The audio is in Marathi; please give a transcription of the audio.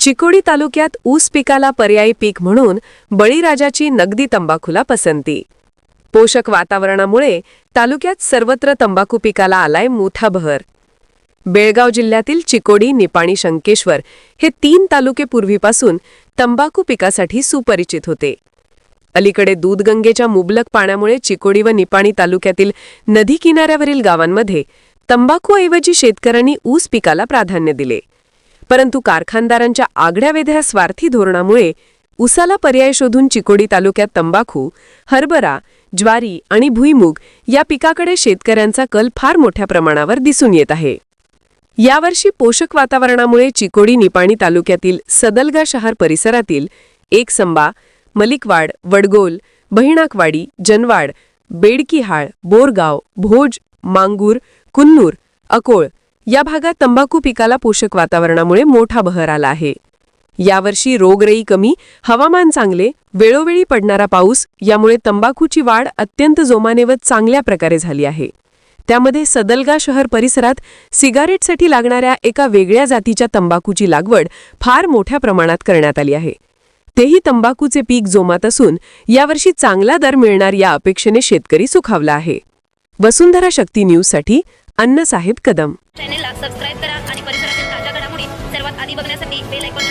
चिकोडी तालुक्यात ऊस पिकाला पर्यायी पीक म्हणून बळीराजाची नगदी तंबाखूला पसंती. पोषक वातावरणामुळे तालुक्यात सर्वत्र तंबाखू पिकाला आलाय मोठा बहर. बेळगाव जिल्ह्यातील चिकोडी निपाणी शंकेश्वर हे तीन तालुके पूर्वीपासून तंबाखू पिकासाठी सुपरिचित होते. अलीकडे दूधगंगेच्या मुबलक पाण्यामुळे चिकोडी व निपाणी तालुक्यातील नदी किनाऱ्यावरील गावांमध्ये तंबाखूऐवजी शेतकऱ्यांनी ऊस पिकाला प्राधान्य दिले. परंतु कारखानदारांच्या आगळ्यावेगळ्या स्वार्थी धोरणामुळे उसाला पर्याय शोधून चिकोडी तालुक्यात तंबाखू हरभरा ज्वारी आणि भुईमूग या पिकाकडे शेतकऱ्यांचा कल फार मोठ्या प्रमाणावर दिसून येत आहे. यावर्षी पोषक वातावरणामुळे चिकोडी निपाणी तालुक्यातील सदलगा शहर परिसरातील एकसंबा मलिकवाड वडगोल बहिणाकवाडी जनवाड बेडकीहाळ बोरगाव भोज मांगूर कुन्नूर अकोळ या भागात तंबाखू पिकाला पोषक वातावरणामुळे मोठा बहर आला आहे. यावर्षी रोगराई कमी हवामान चांगले वेळोवेळी पडणारा पाऊस यामुळे तंबाखूची वाढ अत्यंत जोमाने व चांगल्या प्रकारे झाली आहे. त्यामध्ये सदलगा शहर परिसरात सिगारेटसाठी लागणाऱ्या एका वेगळ्या जातीच्या तंबाखूची लागवड फार मोठ्या प्रमाणात करण्यात आली आहे. तेही तंबाखूचे पीक जोमात असून यावर्षी चांगला दर मिळणार या अपेक्षेने शेतकरी सुखावला आहे. वसुंधरा शक्ती न्यूजसाठी अण्णासाहेब कदम. चॅनेलला सबस्क्राईब करा आणि परिसरातील ताज्या घडामोडी सर्वात आधी बघण्यासाठी बेल ऐकून